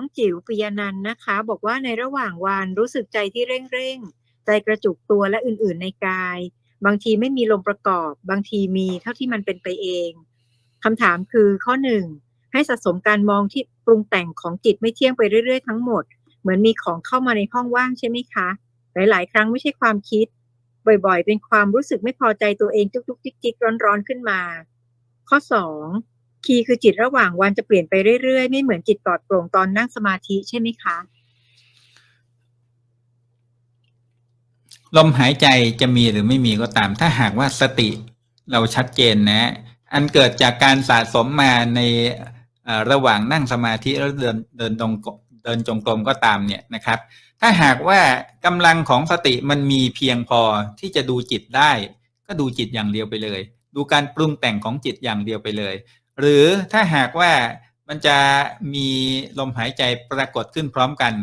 น้องจิ๋วปิยนันนะคะ บอกว่าในระหว่างวันรู้สึกใจที่เร่งเร่งๆ ใจกระจุกตัวและอื่นๆในกาย บางทีไม่มีลมประกอบ บางทีมีเท่าที่มันเป็นไปเองคำถามคือข้อหนึ่งให้สะสมการมองที่ปรุงแต่งของจิตไม่เที่ยงไปเรื่อยๆ ทั้งหมด เหมือนมีของเข้ามาในห้องว่างใช่ไหมคะ หลาย ๆ ครั้งไม่ใช่ความคิด บ่อยๆ เป็นความรู้สึกไม่พอใจตัวเองจุกๆจิกๆร้อนๆขึ้นมา ข้อสอง คีคือจิตระหว่างวันจะเปลี่ยนไปเรื่อยๆ ไม่เหมือนจิตปลอดโปร่งตอนนั่งสมาธิใช่ไหมคะ ลมหายใจจะมีหรือไม่มีก็ตาม ถ้าหากว่าสติเราชัดเจนนะ อันเกิดจากการสะสมมาในระหว่างนั่งสมาธิแล้วเดินเดินตรงเดินจงกรมก็ตามเนี่ยนะครับ ถ้าหากว่ากำลังของสติมันมีเพียงพอที่จะดูจิตได้ ก็ดูจิตอย่างเดียวไปเลย ดูการปรุงแต่งของจิตอย่างเดียวไปเลย หรือถ้าหากว่ามันจะมีลมหายใจปรากฏขึ้นพร้อมกัน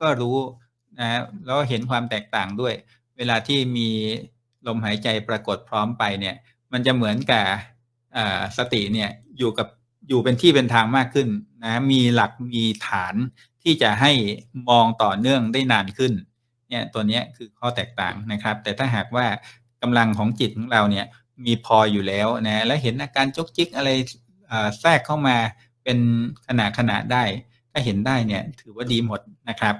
ก็รู้นะแล้วเห็นความแตกต่างด้วย เวลาที่มีลมหายใจปรากฏพร้อมไปเนี่ย มันจะเหมือนกับสติเนี่ยอยู่กับอยู่เป็นที่เป็นทางมากขึ้นนะมีหลักมีฐานที่จะให้มองต่อเนื่องได้นานขึ้นเนี่ยตัวนี้คือข้อแตกต่างนะครับ แต่ถ้าหากว่ากำลังของจิตของเราเนี่ยมีพออยู่แล้วนะและเห็นอาการจกจิกอะไร แทรกเข้ามาเป็นขณะขณะได้ ถ้าเห็นได้เนี่ยถือว่าดีหมดนะครับ